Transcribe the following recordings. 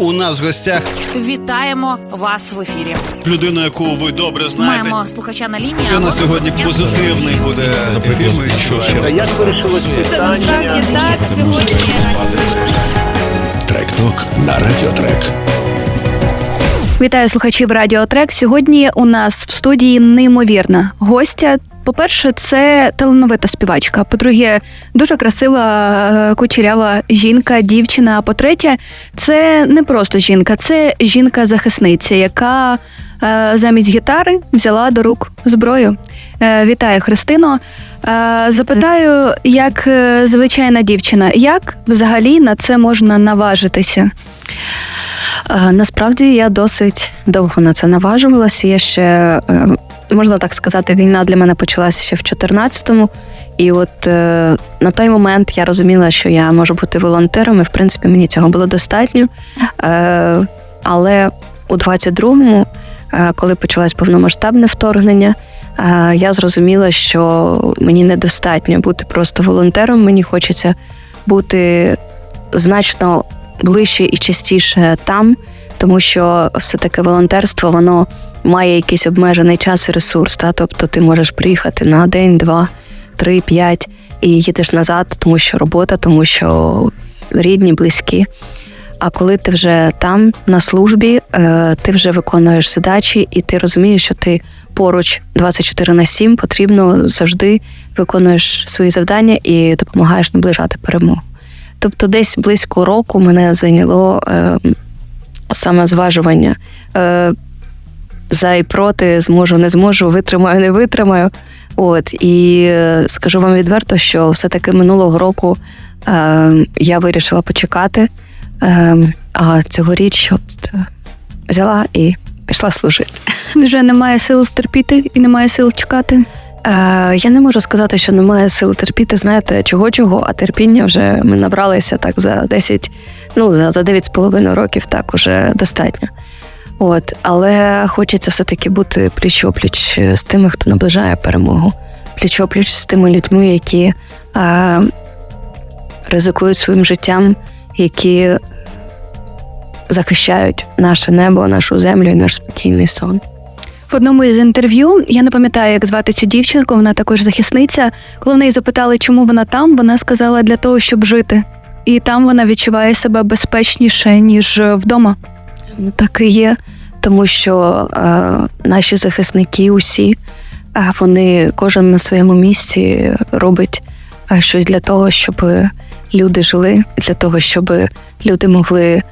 у нас в гостях Вітаємо вас в ефірі. людину, яку ви добре знаєте. Маємо слухача на лінії. Нас Алло. сьогодні позитивний буде ефір. Ми відчуваємо. Як вирішилось питання? Насправді так сьогодні. Трек-ток на Радіотрек. Вітаю слухачів Радіотрек. Сьогодні у нас в студії неймовірна гостя. По-перше, це талановита співачка. По-друге, дуже красива е, кучерява жінка, дівчина. А по-третє, це не просто жінка, це жінка-захисниця, яка е, замість гітари взяла до рук зброю. Е, Вітаю, Христино. Запитаю, як звичайна дівчина, як взагалі на це можна наважитися? Насправді я досить довго на це наважувалася. Я ще можна так сказати, війна для мене почалася ще в 14-му. І от е, на той момент я розуміла, що я можу бути волонтером, і в принципі мені цього було достатньо. Е, але у 22-му, е, коли почалось повномасштабне вторгнення, е, я зрозуміла, що мені недостатньо бути просто волонтером. Мені хочеться бути значно ближче і частіше там, тому що все-таки волонтерство воно має якийсь обмежений час і ресурс. Та? Тобто ти можеш приїхати на день, два, три, п'ять і їдеш назад, тому що робота, тому що рідні, близькі. А коли ти вже там на службі, е, ти вже виконуєш задачі, і ти розумієш, що ти поруч 24 на 7 потрібно завжди виконуєш свої завдання і допомагаєш наближати перемогу. Тобто, десь близько року мене зайняло е, саме зважування. Е, за і проти, зможу, не зможу, витримаю, не витримаю. От і е, скажу вам відверто, що все-таки минулого року е, я вирішила почекати. Е, а цьогоріч от е, взяла і пішла служити. Вже немає сил терпіти і немає сил чекати. Е, я не можу сказати, що немає сил терпіти, знаєте, чого чого, а терпіння вже ми набралися так за 10, ну за, за 9,5 років так уже достатньо. От, але хочеться все-таки бути пліч-опліч з тими, хто наближає перемогу, пліч-опліч з тими людьми, які е, ризикують своїм життям, які захищають наше небо, нашу землю і наш спокійний сон. В одному із інтерв'ю я не пам'ятаю, як звати цю дівчинку. Вона також захисниця. Коли в неї запитали, чому вона там, вона сказала для того, щоб жити. І там вона відчуває себе безпечніше ніж вдома. Так і є, тому що е, наші захисники усі, е, вони кожен на своєму місці робить е, щось для того, щоб люди жили, для того, щоб люди могли е,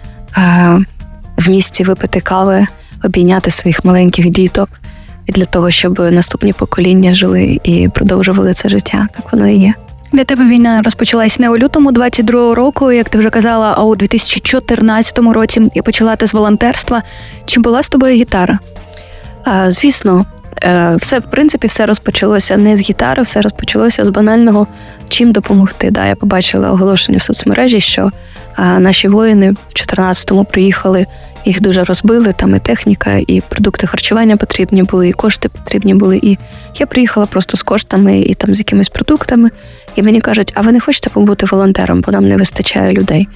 в місті випити кави, обійняти своїх маленьких діток, для того, щоб наступні покоління жили і продовжували це життя, як воно і є. Для тебе війна розпочалась не у лютому 22-го року, як ти вже казала, а у 2014 році і почала ти з волонтерства. Чи була з тобою гітара? А, Звісно, е, все в принципі все розпочалося не з гітари, все розпочалося з банального чим допомогти. Да, я побачила оголошення в соцмережі, що наші воїни в 14-му приїхали, їх дуже розбили. Там і техніка, і продукти харчування потрібні були, і кошти потрібні були. І я приїхала просто з коштами і там з якимись продуктами. І мені кажуть, а ви не хочете побути волонтером, бо нам не вистачає людей.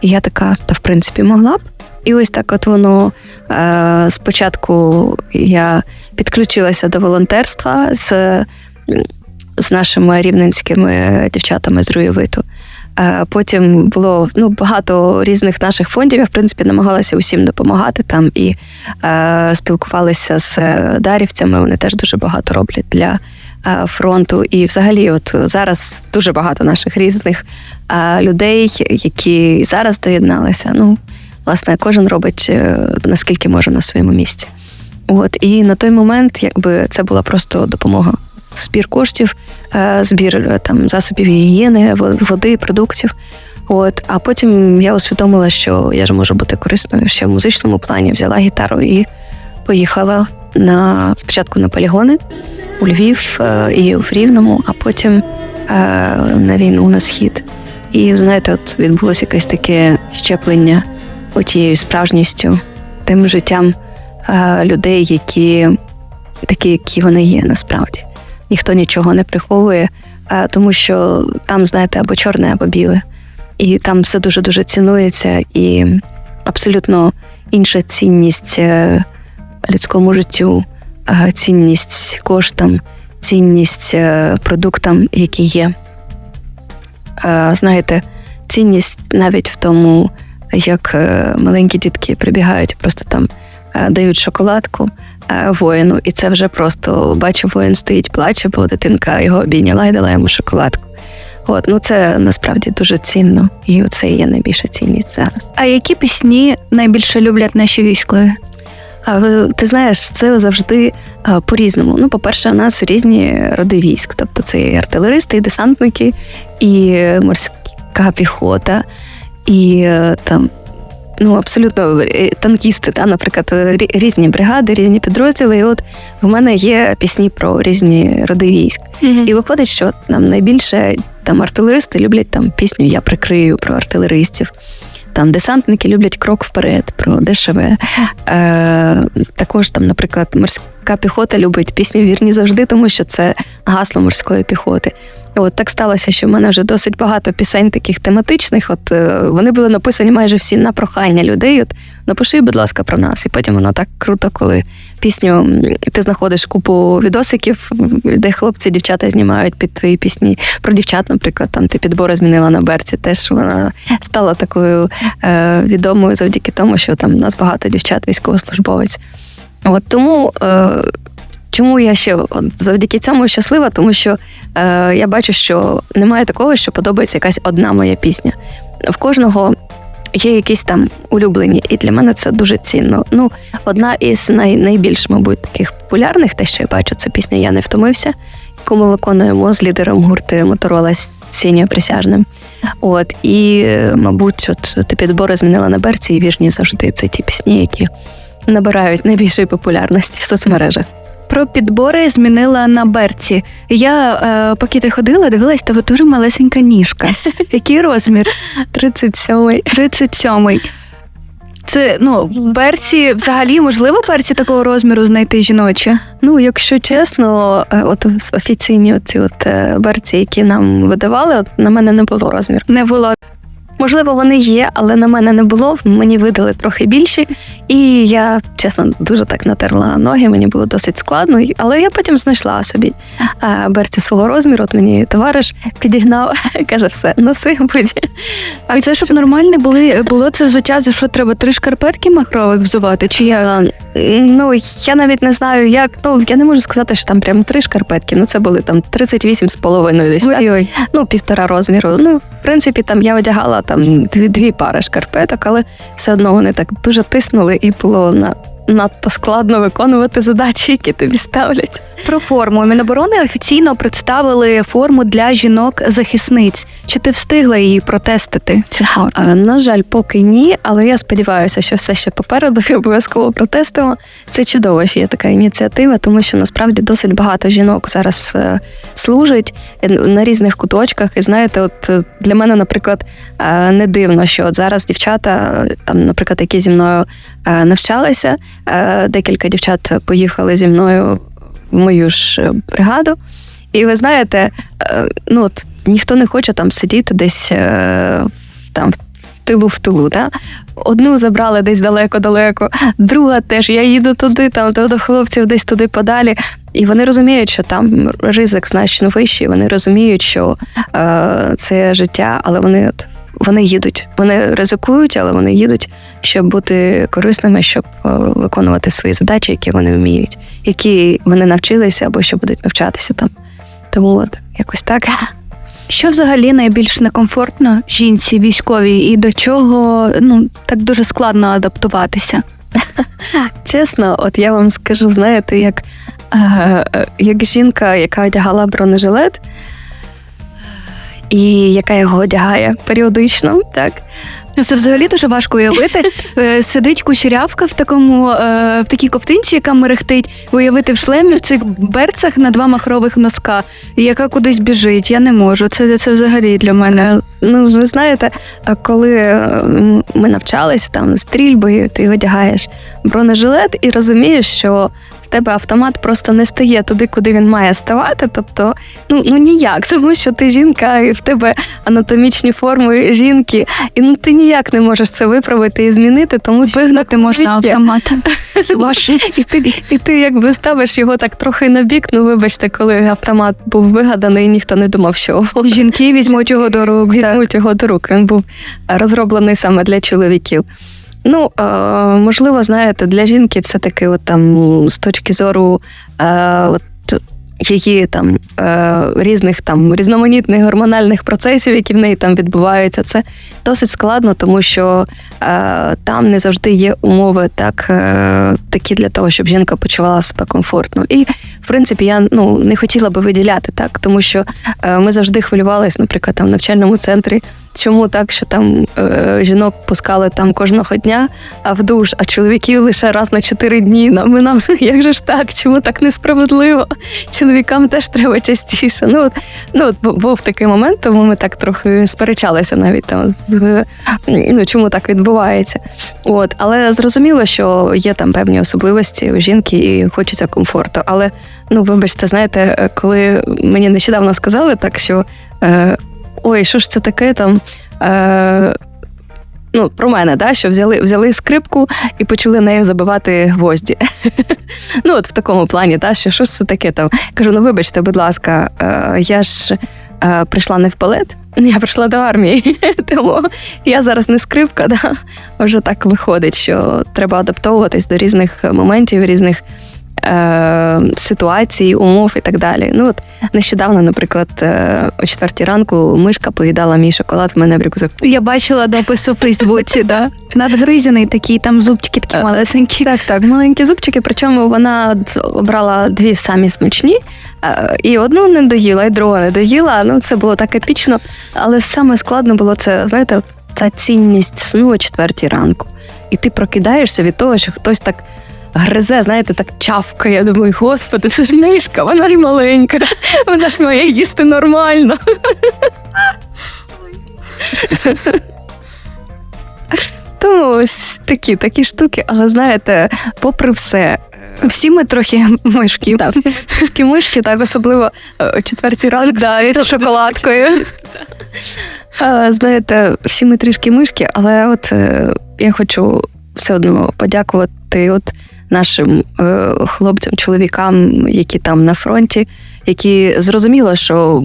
І я така, та в принципі, могла б. І ось так от воно е, спочатку я підключилася до волонтерства з, з нашими рівненськими дівчатами з Руєвиту. Е, потім було ну, багато різних наших фондів. Я в принципі намагалася усім допомагати там і е, спілкувалися з дарівцями. Вони теж дуже багато роблять для е, фронту. І взагалі, от зараз дуже багато наших різних е, людей, які зараз доєдналися. Ну, власне, кожен робить е, наскільки може на своєму місці. От і на той момент, якби це була просто допомога. Збір коштів, е, збір е, там засобів гігієни, води, продуктів. От, а потім я усвідомила, що я ж можу бути корисною ще в музичному плані. Взяла гітару і поїхала на спочатку на полігони у Львів е, і в Рівному, а потім на війну на схід. І знаєте, от відбулося якесь таке щеплення отією справжністю, тим життям людей, які такі, які вони є насправді. Ніхто нічого не приховує, е, тому що там, знаєте, або чорне, або біле. І там все дуже дуже цінується, і абсолютно інша цінність е, людському життю, е, цінність коштам, цінність продуктам, які є. Знаєте, цінність навіть в тому, як маленькі дітки прибігають, просто там дають шоколадку воїну, і це вже просто бачу, воїн стоїть, плаче, бо дитинка його обійняла і дала йому шоколадку. От, ну це насправді дуже цінно, і оце є найбільша цінність зараз. А які пісні найбільше люблять наші військові? А ти знаєш, це завжди по-різному. Ну, по-перше, у нас різні роди військ, тобто це і артилеристи, і десантники, і морська піхота, і е, там. Ну, абсолютно е, танкісти, та, наприклад, е, різні бригади, різні підрозділи. І от в мене є пісні про різні роди військ. І виходить, що там найбільше там артилеристи люблять там пісню Я прикрию про артилеристів. Там десантники люблять крок вперед про ДШВ. Е, також там, наприклад, морська піхота любить пісню Вірні завжди, тому що це гасло морської піхоти. От так сталося, що в мене вже досить багато пісень таких тематичних. От е, вони були написані майже всі на прохання людей. От напиши, будь ласка, про нас. І потім воно так круто, коли пісню ти знаходиш купу відосиків, де хлопці, дівчата знімають під твої пісні. Про дівчат, наприклад, там ти підбори змінила на берці. Теж вона стала такою е, відомою завдяки тому, що там у нас багато дівчат, військовослужбовець. От тому. Е, Чому я ще завдяки цьому щаслива? Тому що е, я бачу, що немає такого, що подобається якась одна моя пісня. В кожного є якісь там улюблені, і для мене це дуже цінно. Ну, одна із най, найбільш, мабуть, таких популярних, те, що я бачу, це пісня Я не втомився, яку ми виконуємо з лідером гурти Моторола Сіньою Присяжним. От і, е, мабуть, от ти підбори змінила на берці і віжні завжди. Це ті пісні, які набирають найбільшої популярності в соцмережах. Про підбори змінила на берці. Я, е, поки ти ходила, дивилась, тебе дуже малесенька ніжка. Який розмір? 37-й. 37-й. Це ну, берці, взагалі, можливо, берці такого розміру знайти жіночі? Ну, якщо чесно, е, от офіційні оці от е, берці, які нам видавали, от на мене не було розміру. Не було. Можливо, вони є, але на мене не було. Мені видали трохи більші, і я чесно дуже так натерла ноги. Мені було досить складно, але я потім знайшла собі е, берці свого розміру. От мені товариш підігнав, каже, все, носи будь. А це щоб нормальне були, було це взуття, за що треба три шкарпетки махрових взувати? Чи я Ну я навіть не знаю, як ну я не можу сказати, що там прям три шкарпетки. Ну це були там 38 з половиною десь. ой-ой. ну, півтора розміру. Ну, в принципі, там я одягала там дві, дві пари шкарпеток, але все одно вони так дуже тиснули, і було на, надто складно виконувати задачі, які тобі ставлять. Про форму Міноборони офіційно представили форму для жінок-захисниць. Чи ти встигла її протестити? Цю форму? А, на жаль, поки ні, але я сподіваюся, що все ще попереду і обов'язково протестимо. Це чудово, що є така ініціатива, тому що насправді досить багато жінок зараз е, служить е, на різних куточках. І знаєте, от е, для мене, наприклад, е, не дивно, що от зараз дівчата, е, там, наприклад, які зі мною е, навчалися, е, декілька дівчат поїхали зі мною в мою ж е, бригаду. І ви знаєте, ну от ніхто не хоче там сидіти десь там в тилу в тилу. Да? Одну забрали десь далеко-далеко, друга теж я їду туди, там до хлопців десь туди подалі. І вони розуміють, що там ризик значно вищий. Вони розуміють, що е, це життя, але вони от. Вони їдуть, вони ризикують, але вони їдуть, щоб бути корисними, щоб е, виконувати свої задачі, які вони вміють, які вони навчилися або що будуть навчатися там. Тому от якось так. Що взагалі найбільш некомфортно жінці військовій і до чого ну так дуже складно адаптуватися? Чесно, от я вам скажу, знаєте, як, е, е, як жінка, яка одягала бронежилет, і яка його одягає періодично, так. Ну, Це взагалі дуже важко уявити. Е, Сидить кучерявка в такому е, в такій ковтинці, яка мерехтить, уявити в шлемі в цих берцах на два махрових носка, яка кудись біжить. Я не можу. Це, це взагалі для мене. Ну, ви знаєте, коли е, ми навчалися там стрільбою, ти одягаєш бронежилет і розумієш, що тебе автомат просто не стає туди, куди він має ставати. Тобто, ну ну ніяк, тому що ти жінка, і в тебе анатомічні форми жінки, і ну ти ніяк не можеш це виправити і змінити, тому що Вигнати можна автомат. І ти, і ти якби ставиш його так трохи на бік. Ну вибачте, коли автомат був вигаданий, ніхто не думав, що Жінки візьмуть його до рук. Візьмуть його до рук. Він був розроблений саме для чоловіків. Ну, е, можливо, знаєте, для жінки все таки, от там з точки зору е, от, її там е, різних там різноманітних гормональних процесів, які в неї там відбуваються, це досить складно, тому що там не завжди є умови так, такі для того, щоб жінка почувала себе комфортно. І в принципі я ну не хотіла би виділяти так, тому що ми завжди хвилювалися, наприклад, там в навчальному центрі. Чому так, що там е, жінок пускали там кожного дня в душ, а чоловіків лише раз на чотири дні. Нам, нам як же ж так? Чому так несправедливо? Чоловікам теж треба частіше. Ну от ну от був такий момент, тому ми так трохи сперечалися навіть там з ну чому так відбувається. От, але зрозуміло, що є там певні особливості у жінки і хочеться комфорту. Але ну вибачте, знаєте, е, коли мені нещодавно сказали так, що. Е, Ой, що ж це таке там? Е, ну, про мене, да, що взяли, взяли скрипку і почали нею забивати гвозді. ну, от в такому плані, да, що що ж це таке там. Кажу, ну вибачте, будь ласка, е, я ж е, прийшла не в палет, я прийшла до армії. Тому я зараз не скрипка, да. вже так виходить, що треба адаптовуватись до різних моментів, різних. Е, ситуацій, умов і так далі. Ну от нещодавно, наприклад, е, о четвертій ранку мишка поїдала мій шоколад в мене в рюкзаку. Я бачила допис у Фейсбуці, да. Надгризаний такий, там зубчики такі малесенькі. Так, так, маленькі зубчики. Причому вона обрала дві самі смачні, е, і одну не доїла, і другу не доїла. Ну це було так епічно. Але саме складно було це, знаєте, та цінність сну о четвертій ранку. І ти прокидаєшся від того, що хтось так. Гризе, знаєте, так чавкає. Я думаю, господи, це ж мишка, вона ж маленька, вона ж має їсти нормально. Тому ось такі, такі штуки, але знаєте, попри все, Всі ми трохи мишки. так, всі трішки мишки, так особливо е, о четвертій ранку. Да, з шоколадкою. Знаєте, всі ми трішки мишки, але от е, я хочу все одно подякувати от нашим е, хлопцям, чоловікам, які там на фронті, які зрозуміло, що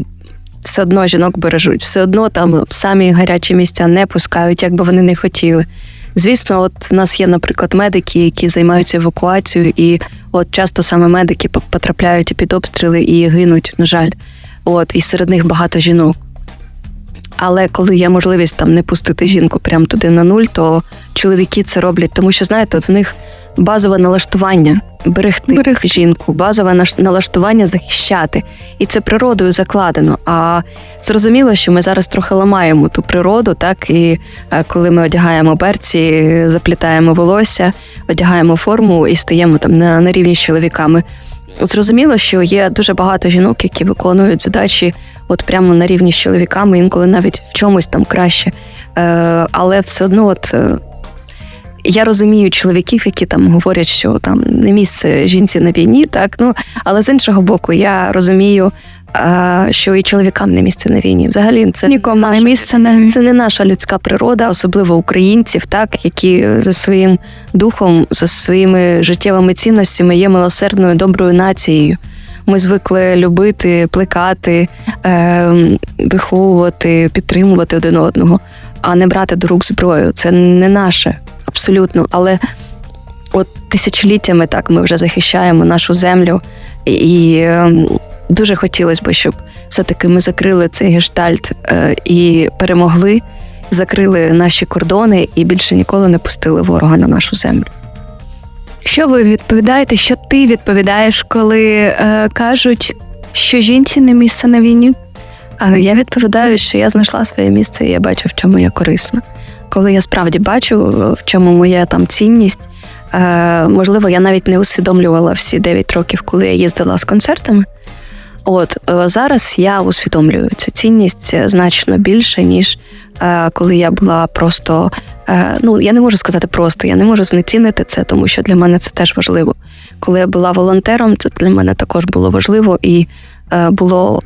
все одно жінок бережуть, все одно там самі гарячі місця не пускають, як би вони не хотіли. Звісно, от в нас є, наприклад, медики, які займаються евакуацією, і от часто саме медики потрапляють під обстріли і гинуть, на жаль. От, і серед них багато жінок. Але коли є можливість там не пустити жінку прямо туди на нуль, то чоловіки це роблять, тому що знаєте, от в них базове налаштування берегти, Берегти. жінку, базове налаштування захищати. І це природою закладено. А зрозуміло, що ми зараз трохи ламаємо ту природу, так і е, коли ми одягаємо берці, заплітаємо волосся, одягаємо форму і стаємо там на, на рівні з чоловіками. Зрозуміло, що є дуже багато жінок, які виконують задачі от прямо на рівні з чоловіками, інколи навіть в чомусь там краще. Е, але все одно, от е, я розумію чоловіків, які там говорять, що там не місце жінці на війні, так ну але з іншого боку, я розумію, що і чоловікам не місце на війні. Взагалі, це Нікому не місце не це не наша людська природа, особливо українців, так які за своїм духом, за своїми життєвими цінностями є милосердною доброю нацією. Ми звикли любити, плекати, е, виховувати, підтримувати один одного, а не брати до рук зброю. Це не наше абсолютно. Але от тисячоліттями так ми вже захищаємо нашу землю, і, ем, дуже хотілося б, щоб все-таки ми закрили цей гештальт е, і перемогли, закрили наші кордони і більше ніколи не пустили ворога на нашу землю. Що ви відповідаєте? Що ти відповідаєш, коли е, кажуть, що жінці не місце на війні? А я відповідаю, що я знайшла своє місце, і я бачу, в чому я корисна. Коли я справді бачу, в чому моя там цінність. Е, можливо, я навіть не усвідомлювала всі 9 років, коли я їздила з концертами. От е, зараз я усвідомлюю цю цінність значно більше, ніж е, коли я була просто. Е, ну я не можу сказати просто, я не можу знецінити це, тому що для мене це теж важливо. Коли я була волонтером, це для мене також було важливо і е, було.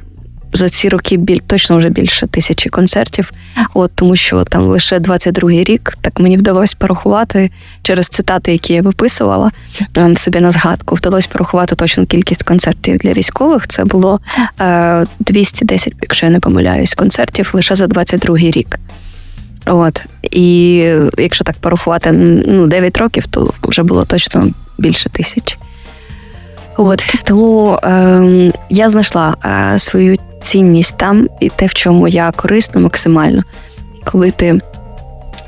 За ці роки біль точно вже більше тисячі концертів. От тому, що там лише 22-й рік, так мені вдалося порахувати через цитати, які я виписувала е, собі на згадку. Вдалося порахувати точну кількість концертів для військових. Це було е, 210, якщо я не помиляюсь, концертів лише за 22-й рік. От і якщо так порахувати ну, 9 років, то вже було точно більше тисячі. От тому е, я знайшла е, свою цінність там і те, в чому я корисна максимально. Коли ти,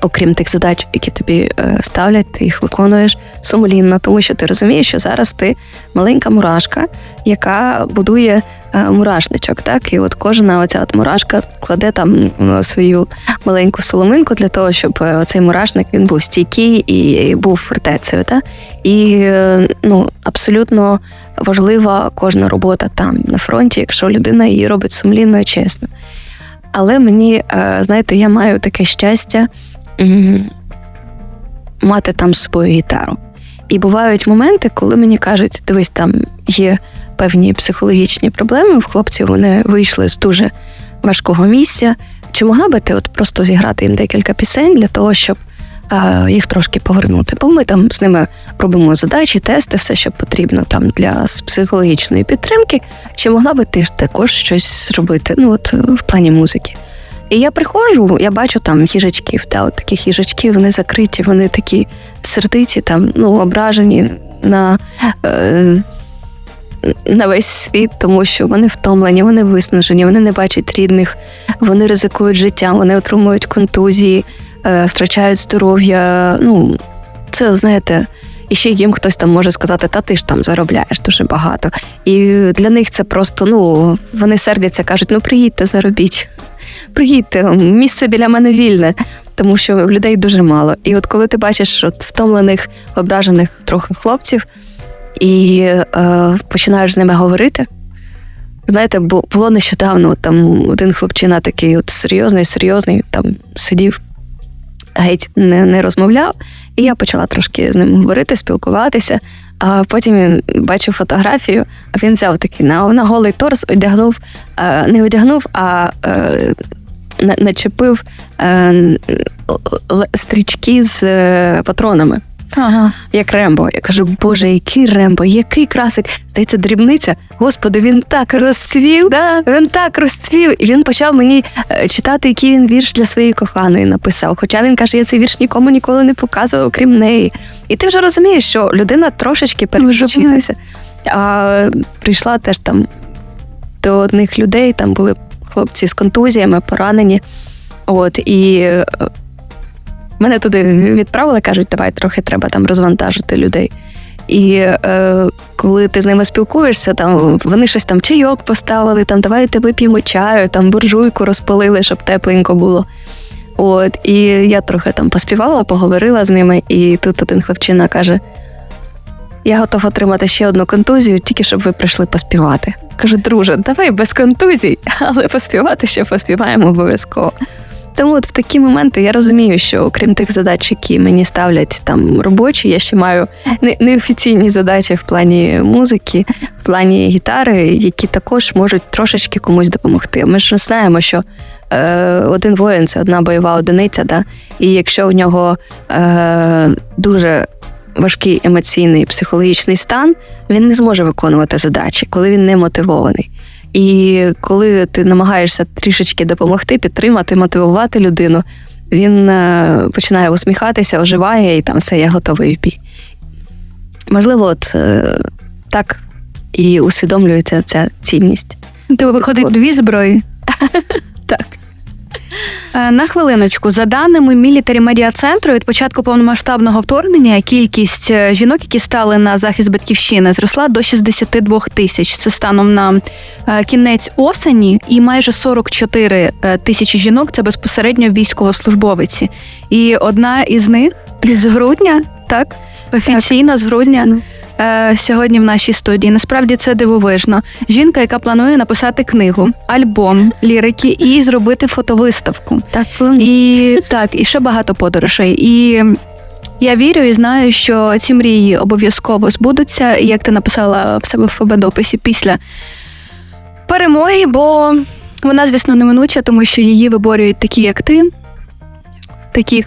окрім тих задач, які тобі е, ставлять, ти їх виконуєш сумлінно, тому що ти розумієш, що зараз ти маленька мурашка, яка будує е, мурашничок. Так, і от кожна оця от мурашка кладе там е, свою маленьку соломинку для того, щоб цей мурашник він був стійкий і був фортецею. Так? І ну, абсолютно важлива кожна робота там на фронті, якщо людина її робить сумлінно і чесно. Але мені, знаєте, я маю таке щастя мати там з собою гітару. І бувають моменти, коли мені кажуть, дивись, там є певні психологічні проблеми. В хлопців вони вийшли з дуже важкого місця. Чи могла би ти от просто зіграти їм декілька пісень для того, щоб е, їх трошки повернути? Бо ми там з ними робимо задачі, тести, все, що потрібно там для психологічної підтримки. Чи могла би ти ж також щось зробити? Ну, от в плані музики? І я приходжу, я бачу там їжачків, та, от таких їжачків, вони закриті, вони такі сердиті, там, ну, ображені на, е, на весь світ, тому що вони втомлені, вони виснажені, вони не бачать рідних, вони ризикують життям, вони отримують контузії, е, втрачають здоров'я. Ну, це, знаєте, і ще їм хтось там може сказати, та ти ж там заробляєш дуже багато. І для них це просто, ну, вони сердяться, кажуть, ну приїдьте, заробіть. Приїдьте, місце біля мене вільне, тому що людей дуже мало. І от коли ти бачиш от втомлених, ображених трохи хлопців, і е, починаєш з ними говорити. Знаєте, бу- було нещодавно там один хлопчина такий от серйозний, серйозний, там сидів, геть не, не розмовляв. І я почала трошки з ним говорити, спілкуватися. А потім він бачив фотографію, а він взяв такий на, на голий торс, одягнув, е, не одягнув, а е, начепив е, стрічки з патронами Ага. як Рембо. Я кажу, боже, який Рембо, який красик. Здається, дрібниця. Господи, він так розцвів. Да. Він так розцвів, і він почав мені е, читати, який він вірш для своєї коханої написав. Хоча він каже, я цей вірш нікому ніколи не показував, крім неї. І ти вже розумієш, що людина трошечки переключилася. А прийшла теж там до одних людей, там були хлопці з контузіями, поранені. От і е, мене туди відправили, кажуть, давай трохи треба там розвантажити людей. І е, коли ти з ними спілкуєшся, там вони щось там чайок поставили, там давайте вип'ємо чаю, там буржуйку розпалили, щоб тепленько було. От, і я трохи там поспівала, поговорила з ними, і тут один хлопчина каже: Я готов отримати ще одну контузію, тільки щоб ви прийшли поспівати. Кажу, друже, давай без контузій, але поспівати ще поспіваємо обов'язково. Тому от в такі моменти я розумію, що окрім тих задач, які мені ставлять там робочі, я ще маю не- неофіційні задачі в плані музики, в плані гітари, які також можуть трошечки комусь допомогти. Ми ж знаємо, що е, один воїн це одна бойова одиниця, да? і якщо у нього е, дуже важкий емоційний психологічний стан, він не зможе виконувати задачі, коли він не мотивований. І коли ти намагаєшся трішечки допомогти, підтримати, мотивувати людину, він е, починає усміхатися, оживає і там все, я готовий в бій. Можливо, от е, так і усвідомлюється ця цінність. Ти виходить дві зброї. Так. Е, На хвилиночку, за даними мілітарі медіа центру, від початку повномасштабного вторгнення кількість е, жінок, які стали на захист батьківщини, зросла до 62 тисяч. Це станом на е, кінець осені, і майже 44 е, тисячі жінок це безпосередньо військовослужбовиці. І одна із них з грудня, так? Офіційно з грудня е, сьогодні в нашій студії. Насправді це дивовижно. Жінка, яка планує написати книгу, альбом лірики і зробити фотовиставку. Так, І так, і ще багато подорожей. І я вірю і знаю, що ці мрії обов'язково збудуться, як ти написала в себе в ФБ-дописі після перемоги, бо вона, звісно, неминуча, тому що її виборюють такі, як ти, таких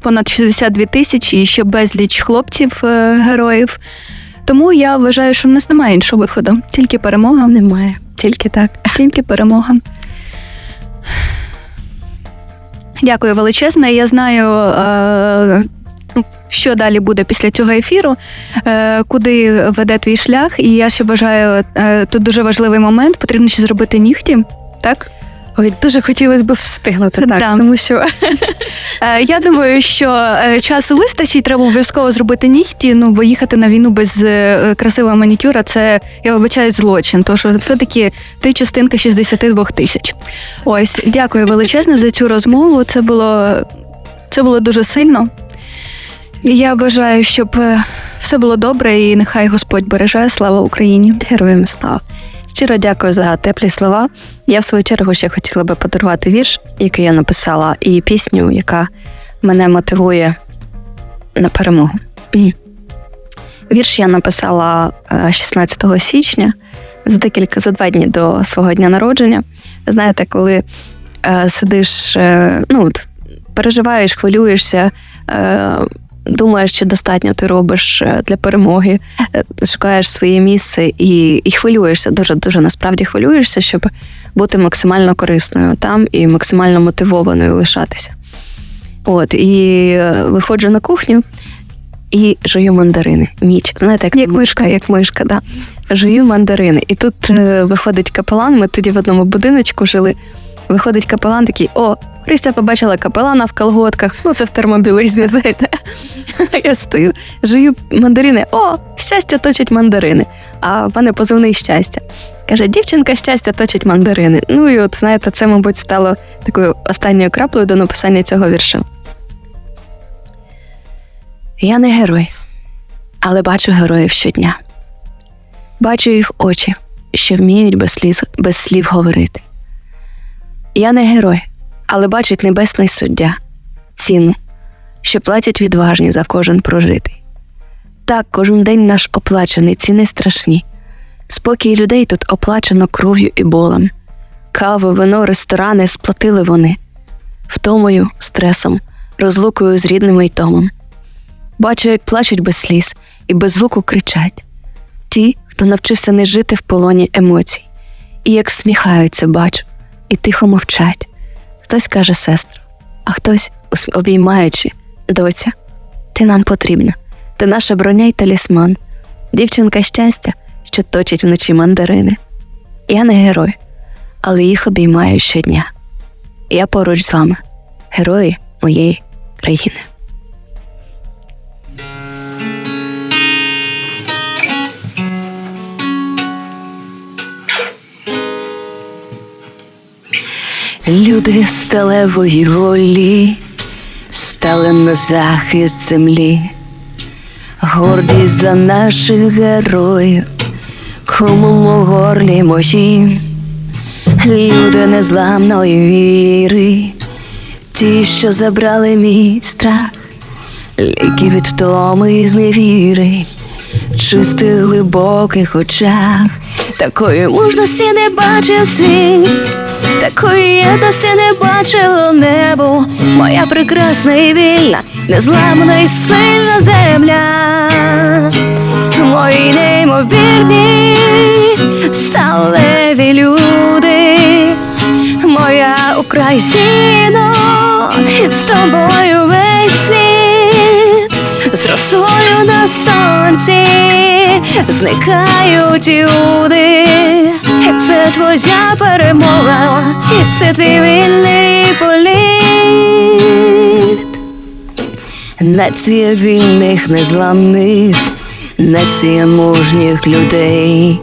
понад 62 тисячі і ще безліч хлопців, е. Тому я вважаю, що в нас немає іншого виходу, тільки перемога. немає. Тільки так. Тільки перемога. Дякую величезне. Я знаю, е, ну, що далі буде після цього ефіру, е, куди веде твій шлях. І я ще бажаю е, тут дуже важливий момент. Потрібно ще зробити нігті. Так? Ой, дуже хотілося б встигнути, так, Да. тому що Е, я думаю, що е, часу вистачить, треба обов'язково зробити нігті. Ну, бо їхати на війну без е, красивого манікюра це я вибачаю злочин. Що все-таки ти частинка 62 тисяч. Ось, дякую величезне за цю розмову. Це було, це було дуже сильно. І я бажаю, щоб все було добре, і нехай Господь береже. Слава Україні! героям слава. Щиро дякую за теплі слова. Я в свою чергу ще хотіла би подарувати вірш, який я написала, і пісню, яка мене мотивує на перемогу. Вірш я написала е, 16 січня за декілька за два дні до свого дня народження. Знаєте, коли е, сидиш, е, ну переживаєш, хвилюєшся. Е, Думаєш, чи достатньо ти робиш е, для перемоги, е, шукаєш своє місце і, і хвилюєшся, дуже дуже насправді хвилюєшся, щоб бути максимально корисною там і максимально мотивованою лишатися. От, і е, виходжу на кухню і жую мандарини. Ніч. Знаєте, як, Як мишка. Як мишка, да. Жую мандарини. І тут е, виходить капелан. Ми тоді в одному будиночку жили. Виходить капелан такий: о, Христя побачила капелана в колготках. Ну, це в термобілизні, знаєте. Я стою, жую мандарини. О, щастя точить мандарини. А в мене позивний щастя. Каже, дівчинка щастя точить мандарини. Ну і от, знаєте, це, мабуть, стало такою останньою краплею до написання цього вірша. Я не герой, але бачу героїв щодня. Бачу їх очі, що вміють без сліз, без слів говорити. Я не герой, але бачить небесний суддя, ціну, що платять відважні за кожен прожитий. Так, кожен день наш оплачений, ціни страшні. Спокій людей тут оплачено кров'ю і болем. Каву, вино, ресторани сплатили вони, втомою, стресом, розлукою з рідними й томом. Бачу, як плачуть без сліз і без звуку кричать ті, хто навчився не жити в полоні емоцій, і як всміхаються, бачу, і тихо мовчать. Хтось каже сестру, а хтось, обіймаючи, доця, ти нам потрібна, ти наша броня й талісман, дівчинка щастя, що точить вночі мандарини. Я не герой, але їх обіймаю щодня. Я поруч з вами, герої моєї країни. Люди сталевої волі стали на захист землі, гордість за наших героїв, кому в горлі мої, люди незламної віри, ті, що забрали мій страх, ліки від втоми і зневіри, чистих глибоких очах, такої мужності не бачив світ. Такої єдності не бачило небо, моя прекрасна і вільна, незламна і сильна земля, мої неймовірні, сталеві люди, моя Україно, з тобою весь світ, з росою на сонці, зникають люди. Це твоя перемога, це твій вільний політ. Нація вільних, незламних, нація мужніх людей.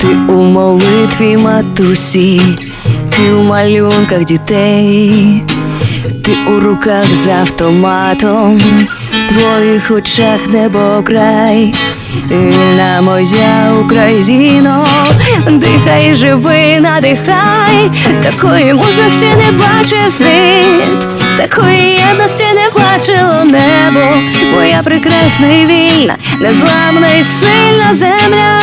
Ти у молитві матусі, ти у малюнках дітей, ти у руках з автоматом, в твоїх очах небо край, вільна моя Україно, дихай, живи, надихай, такої мужності не бачив світ, такої єдності не бачило небо, моя прекрасна і вільна, незламна і сильна земля.